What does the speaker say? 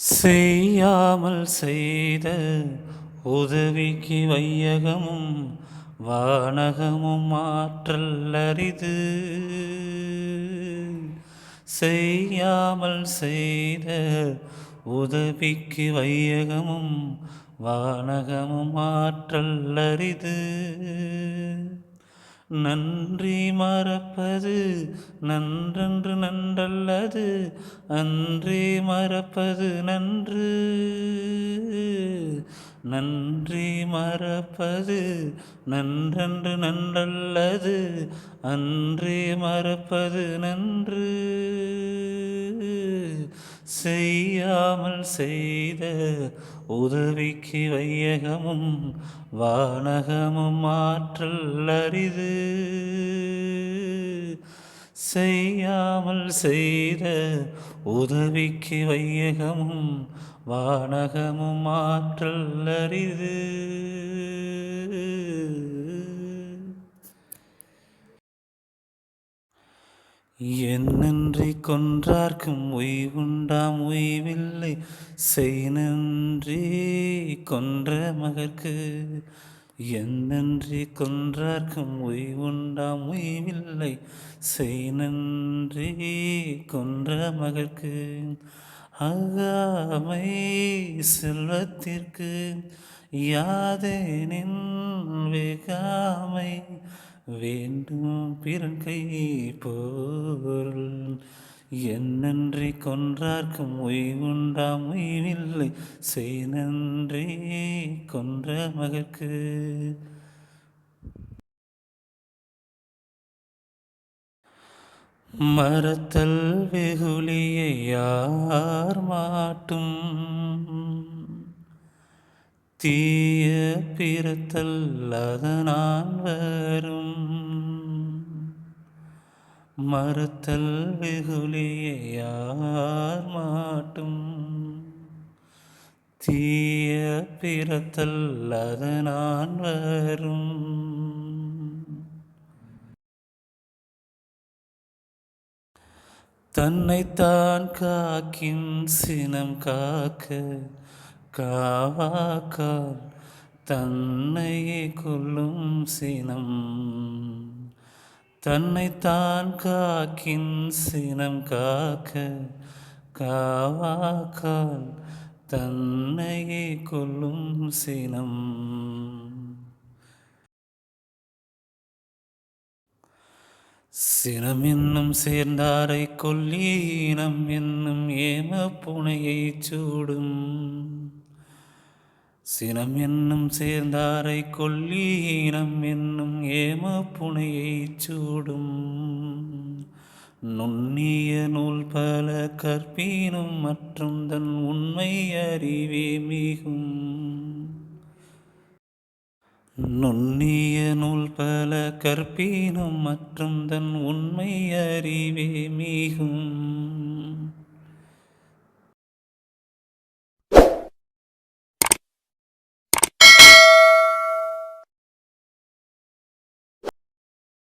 செய்யாமல் செய்த உதவிக்கு வையகமும் வானகமும் ஆற்றல் அரிது செய்யாமல் செய்த உதவிக்கு வையகமும் வானகமும் ஆற்றல் அரிது நன்றி மறப்பது நன்றன்று நன்றல்லது அன்றி மறப்பது நன்று. நன்றி மறப்பது நன்றன்று நன்றல்லது அன்றி மறப்பது நன்று. செய்யாமல் செய்த உதவிக்கு வையகமும் வானகமும் ஆற்றல் அரிது. செய்யாமல் செய்த உதவிக்கு வையகமும் வானகமும் ஆற்றல் அரிது. என்னன்றி கொன்றார்க்கும் உய்வுண்டாம் உய்வில்லை. செய் நன்றி கொன்ற மகற்கு. என்னன்றி கொன்றார்க்கும் உய்வுண்டாம் உய்வில்லை. செய் நன்றி கொன்ற மகற்கு. அகாமை செல்வத்திற்கு. யாதேனின் வெகாமை வேண்டும் பிறங்கை போல்? என்னன்றி கொன்றார்க்கும் உய்வுண்டாம் உய்வில்லை செய் நன்றி கொன்ற மகற்கு. மரத்தல் வெகுளியை யார் மாட்டும்? தீய பிறத்தல் அதனான் வரும். மறுத்தல் வெகுலியை யார் மாட்டும். தீய பிறத்தல் அதனான் வரும். தன்னைத்தான் காக்கின் சினம் காக்க காவாக்கால் தன்னையே கொல்லும் சினம். தன்னைத்தான் காக்கின் சினம் காக்க காவாக்கால் தன்னையே கொல்லும் சினம். சினம் என்னும் சேர்ந்தாரை கொல்லீனம் என்னும் ஏம புனையைச் சூடும். சினம் என்னும் சேர்ந்தாரை கொல்லீனம் என்னும் ஏம புனையை சூடும். நுண்ணிய நூல் பல கற்பினும் மற்றும் தன் உண்மை அறிவே மிகும். நுண்ணிய நூல் பல கற்பினும் மற்றும் தன் உண்மை அறிவே மிகும்.